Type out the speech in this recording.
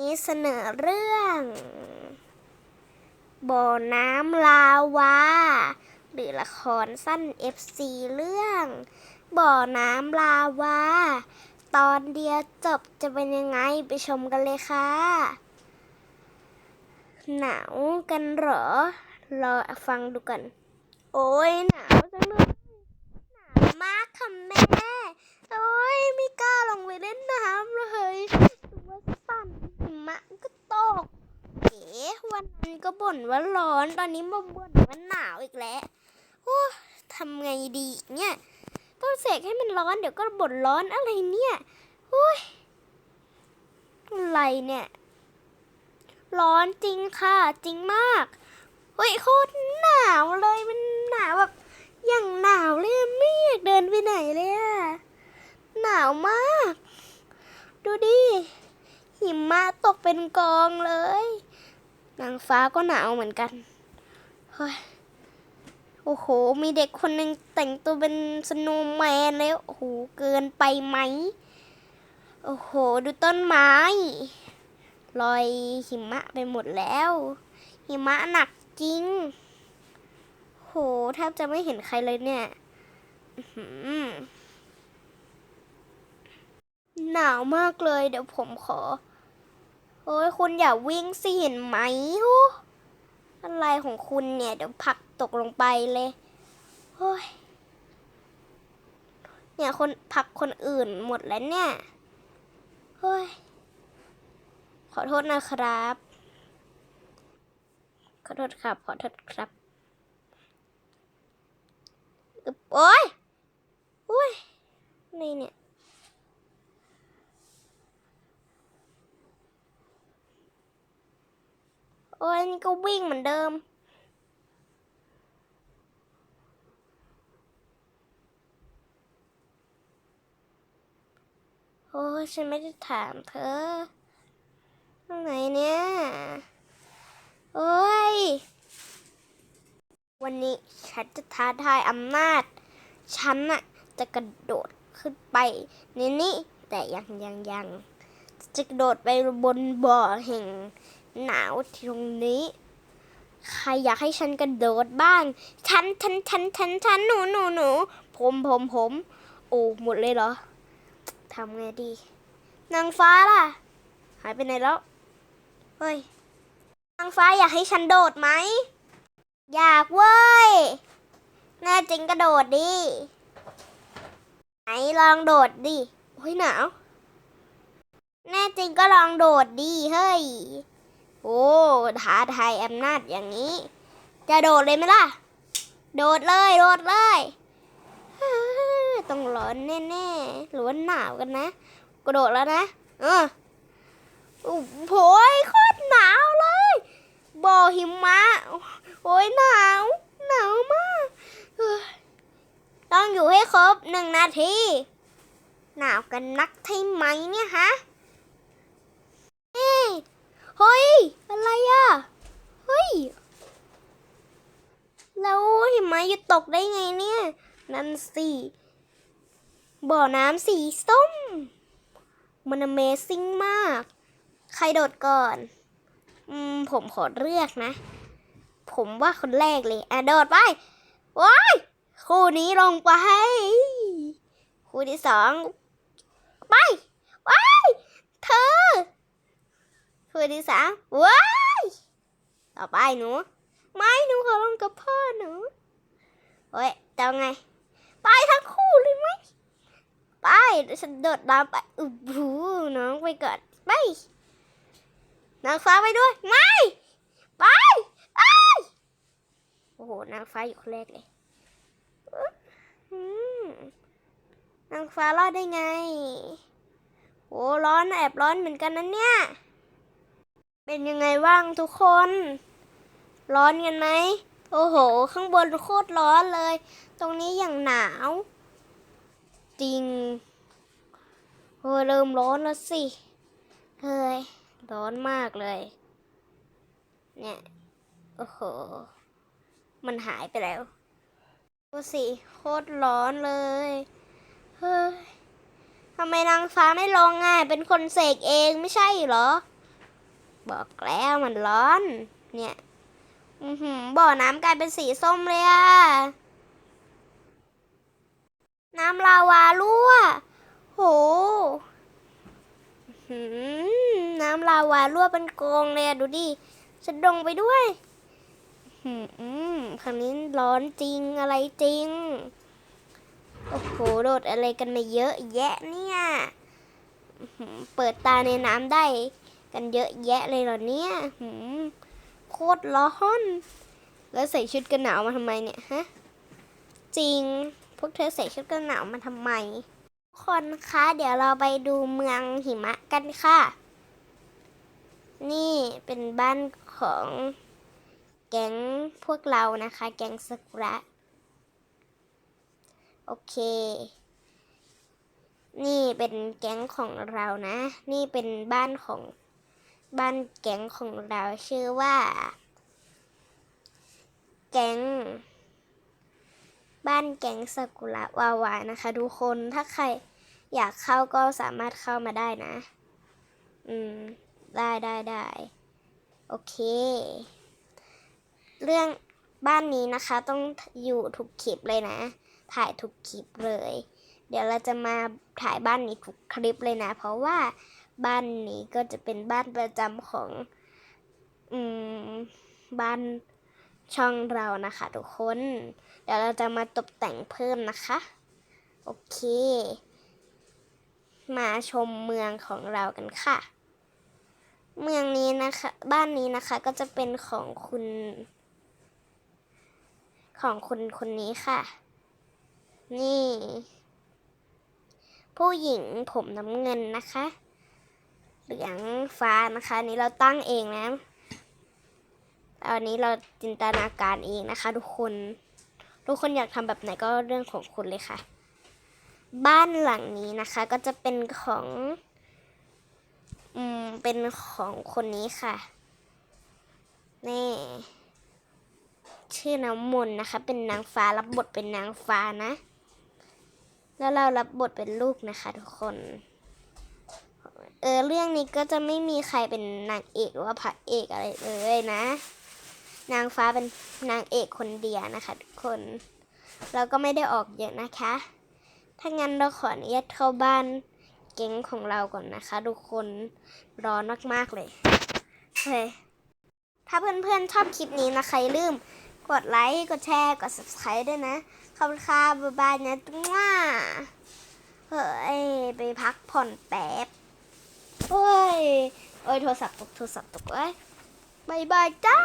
นี้เสนอเรื่อง บ่อน้ำลาวา หรือละครสั้น FC เรื่อง บ่อน้ำลาวา ตอนเดียวจบจะเป็นยังไงไปชมกันเลยค่ะ หนาวกันเหรอ รอฟังดูกัน โอ้ยหนาวจังเลยหนาวมากค่ะแม่ โอ้ยไม่กล้าลงไปเล่นน้ำเลยตัวสั่น ตก เอ๋วันนั้นก็บ่นว่าร้อนตอนนี้มาบ่นว่าหนาวอีกแล้วโอ้ทำไงดีเนี่ยต้องเสกให้มันร้อนเดี๋ยวก็บ่นร้อนอะไรเนี่ยโอ้ยอะไรเนี่ย ร้อนจริงค่ะ จริงมากเฮ้ยโคตรหนาวเลยมันหนาวแบบอย่างหนาวเลยไม่อยากเดินไปไหนเลยอะหนาวมาก ดูดิ หิมะตกเป็นกองเลยนางฟ้าก็หนาวเหมือนกันเฮ้ยโอ้โห มีเด็กคนหนึ่งแต่งตัวเป็นสโนว์แมนแล้วโอ้โห เกินไปไหม โอ้โห ดูต้นไม้ลอยหิมะไปหมดแล้ว หิมะหนักจริง โหแทบจะไม่เห็นใครเลยเนี่ยหนาวมากเลย เดี๋ยวผมขอ โอ้ยคุณอย่าวิ่งสิเห็นไหมโอ้อะไรของคุณเนี่ย เดี๋ยวผักตกลงไปเลยโอ้ยเนี่ยคนผักคนอื่นหมดแล้วเนี่ยโอ้ยขอโทษนะครับ ขอโทษครับ ขอโทษครับอึ๊บโอ้ยโอ้ยนี่เนี่ย โอ้ยนี่ก็วิ่งเหมือนเดิม โอ้ยฉันไม่ได้ถามเธอตรงไหนเนี่ย โอ้ย วันนี้ฉันจะท้าทายอำนาจ ฉันน่ะจะกระโดดขึ้นไปในนี้แต่ยังยังยังจะกระโดดไปบนบ่อแห่ง หนาวที่ตรงนี้ ใครอยากให้ฉันกระโดดบ้าง ฉันฉันฉันฉันฉันหนูหนูหนูผมผมผมโอ้หมดเลยเหรอทำไงดีนางฟ้าล่ะ หายไปไหนแล้ว เฮ้ยนางฟ้าอยากให้ฉันโดดไหม อยากเว้ยแน่จริงกระโดดดิ ไหนลองโดดดิ โอ้ยหนาว แน่จริงก็ลองโดดดิ เฮ้ย อ้ท้าทายอำนาจอย่างนี้ จะโดดเลยไหมล่ะ โดดเลย โดดเลย ต้องร้อนแน่ๆหรือว่าหนาวกันนะ กระโดดแล้วนะเออโอ้โหโคตรหนาวเลยบ่อหิมะ โอ้ยหนาว หนาวมากต้องอยู่ให้ครบหนึ่งนาที หนาวกันนักใช่ไหมเนี่ยฮะเฮ้ยเฮ้ยอะไรอะ เฮ้ย แล้ว หิมะจะตกได้ไงเนี่ย นั่นสิบ่อน้ำสีส้ม มัน Amazing มาก ใครโดดก่อน อืม ผมขอเลือกนะ ผมว่าคนแรกเลย อะ โดดไปว้ายคู่นี้ลงไป คู่ที่สอง ไป ว้าย เธอ คู่ที่สามว้าย ต่อไปหนู ไม่หนูขอลงกับพ่อหนู เฮ้ยจะไง ไปทั้งคู่เลยไหม ไปฉันโดดน้ำไปอู้หูน้องไปก่อนไปนางฟ้าไปด้วย ไม่ ไปไปโอ้โห นางฟ้าอยู่คนแรกเลยนางฟ้ารอดได้ไงโอ้ร้อนแอบร้อนเหมือนกันนะเนี่ย เป็นยังไงบ้างทุกคน ร้อนกันไหม อ้โห ข้างบนโคตรร้อนเลย ตรงนี้อย่างหนาว จริงโอ้ยเริ่มร้อนแล้วสิเฮ้ยร้อนมากเลย เนี่ย โอ้โห มันหายไปแล้วดูสิโคตรร้อนเลย เฮ้ยทำไมนางฟ้าไม่ลงอะเป็นคนเสกเองไม่ใช่เหรอ บอกแล้วมันร้อน เนี่ย อือหือบ่อน้ำกลายเป็นสีส้มเลยอะน้ำลาวารั่ว โหหือน้ำลาวารั่วเป็นกองเลยอะดูดิจะดงไปด้วยหือครั้งนี้ร้อนจริงอะไรจริง โอ้โห โดดอะไรกันมาเยอะแยะเนี่ย เปิดตาในน้ำได้ กันเยอะแยะเลยเหรอเนี่ย โคตรร้อน แล้วใส่ชุดกันหนาวมาทำไมเนี่ยฮะ จริง พวกเธอใส่ชุดกันหนาวมาทำไม ทุกคนคะ เดี๋ยวเราไปดูเมืองหิมะกันค่ะ นี่เป็นบ้านของแก๊งพวกเรานะคะ แก๊งสกุระโอเค นี่เป็นแก๊งของเรานะ นี่เป็นบ้านของ บ้านแก๊งของเราชื่อว่า แก๊ง บ้านแก๊งสกุระวาวานะคะ ทุกคนถ้าใครอยากเข้าก็สามารถเข้ามาได้นะ อืม ได้ได้ได้โอเค เรื่องบ้านนี้นะคะต้องอยู่ทุกคลิปเลยนะ ถ่ายทุกคลิปเลย เดี๋ยวเราจะมาถ่ายบ้านนี้ทุกคลิปเลยนะ เพราะว่า บ้านนี้ก็จะเป็นบ้านประจำของ อืม บ้านช่องเรานะคะ ทุกคน เดี๋ยวเราจะมาตกแต่งเพิ่มนะคะ โอเค มาชมเมืองของเรากันค่ะ เมืองนี้นะคะ บ้านนี้นะคะก็จะเป็นของคุณ ของคุณคนนี้ค่ะ นี่ ผู้หญิงผมน้ำเงินนะคะ เหลืองฟ้านะคะนี้เราตั้งเองนะตอันนี้เราจินตนาการเองนะคะ ทุกคน ทุกคนอยากทำแบบไหนก็เรื่องของคุณเลยค่ะ บ้านหลังนี้นะคะก็จะเป็นของ อืม เป็นของคนนี้ค่ะ นี่ ชื่อน้ำมนต์นะคะ เป็นนางฟ้ารับบทเป็นนางฟ้านะ แล้วเรารับบทเป็นลูกนะคะ ทุกคน ออเรื่องนี้ก็จะไม่มีใครเป็นนางเอกหรือว่าพระเอกอะไรเลยนะ นางฟ้าเป็นนางเอกคนเดียวนะคะทุกคนเราก็ไม่ได้ออกเยอะนะคะ ถ้างั้นเราขออนุญาตเข้าบ้านเก๋งของเราก่อนนะคะทุกคนร้อนมากๆเลยเฮ้ยถ้าเพื่อนๆชอบคลิปนี้นะคะอย่าลืมกดไลค์กดแชร์กด subscribe ด้วยนะขอบคุณค่ะบ๊ายบายนะจุ๊าเฮ้ยไปพักผ่อนแป๊บ โอ้ย โอ้ยโทรศัพท์ตกโทรศัพท์ตกเอ้ยบายบายจ้า